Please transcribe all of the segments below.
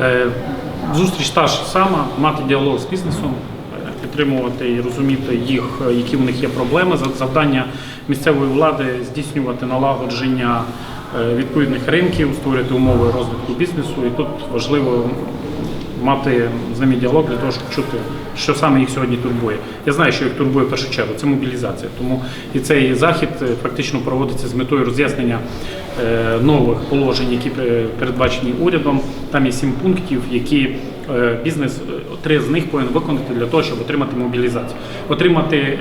Е, Зустріч та ж сама, мати діалог з бізнесом, е, підтримувати і розуміти їх, е, які в них є проблеми. За- Завдання місцевої влади здійснювати налагодження відповідних ринків, створювати умови розвитку бізнесу. І тут важливо мати з ними діалог для того, щоб чути, що саме їх сьогодні турбує. Я знаю, що їх турбує в першу чергу, це мобілізація. Тому і цей захід е, фактично проводиться з метою роз'яснення е, нових положень, які е, передбачені урядом. Там є сім пунктів, які бізнес три з них повинен виконати для того, щоб отримати мобілізацію, отримати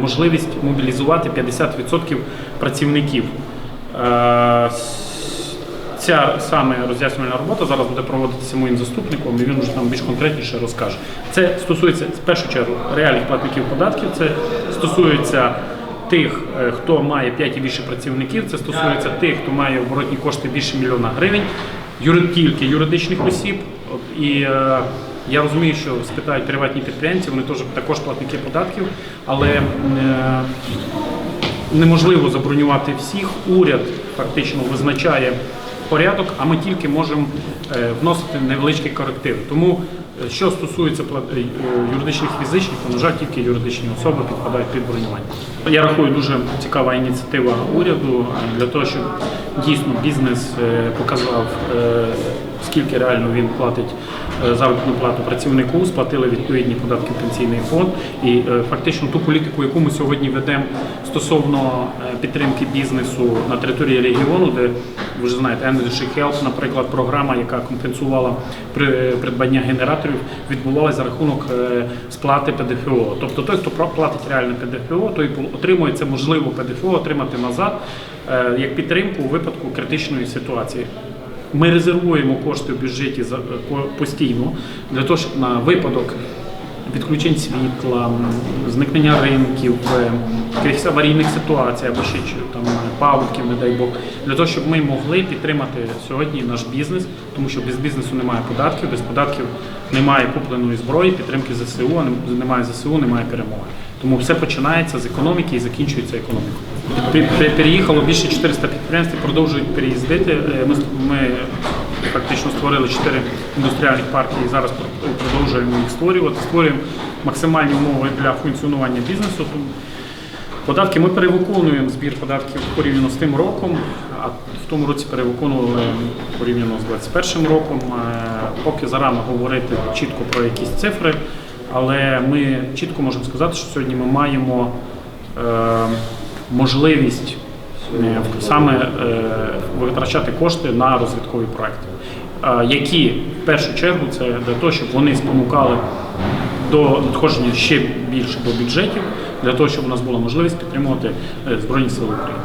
можливість мобілізувати 50% працівників. Ця саме роз'яснювальна робота зараз буде проводитися моїм заступником, і він вже там більш конкретніше розкаже. Це стосується в першу чергу реальних платників податків. Це стосується тих, е, хто має 5 і більше працівників. Це стосується тих, хто має оборотні кошти більше мільйона гривень, тільки юридичних осіб. І е, я розумію, що спитають приватні підприємці, вони теж також платники податків, але е, неможливо забронювати всіх. Уряд фактично визначає порядок, а ми тільки можемо е, вносити невеличкі корективи. Тому, е, що стосується е, юридичних фізичних, то, на жаль, тільки юридичні особи підпадають під бронювання. Я рахую дуже цікава ініціатива уряду для того, щоб дійсно бізнес е, показав, е, скільки реально він платить е, заробітну плату працівнику, сплатили відповідні податки в пенсійний фонд і фактично ту політику, яку ми сьогодні ведемо стосовно підтримки бізнесу на території регіону, де ви ж знаєте, Energy Help, наприклад, програма, яка компенсувала придбання генераторів, відбувалася за рахунок сплати ПДФО. Тобто той, хто платить реальне ПДФО, той отримує це можливо ПДФО отримати назад як підтримку у випадку критичної ситуації. Ми резервуємо кошти в бюджеті е, по- постійно для того, щоб на випадок відключень світла, зникнення ринків, е, якихось аварійних ситуацій або ще там паводків, не дай Бог, для того, щоб ми могли підтримати сьогодні наш бізнес, тому що без бізнесу немає податків, без податків немає купленої зброї, підтримки ЗСУ, немає ЗСУ, немає перемоги. Тому все починається з економіки і закінчується економікою. Пе- пе- Переїхало більше 400 підприємств, і продовжують переїздити. Е, Ми, ми фактично створили 4 індустріальних парки і зараз продовжуємо їх створювати. Створюємо максимальні умови для функціонування бізнесу. Податки ми перевиконуємо збір податків порівняно з тим роком, а в тому році перевиконували порівняно з 2021 роком. Е, Поки зарано говорити чітко про якісь цифри, але ми чітко можемо сказати, що сьогодні ми маємо е, можливість е, саме е, витрачати кошти на розвиткові проекти, е, які в першу чергу це для того, щоб вони спонукали до надходження ще більше до бюджетів, для того, щоб у нас була можливість підтримувати Збройні Сили України.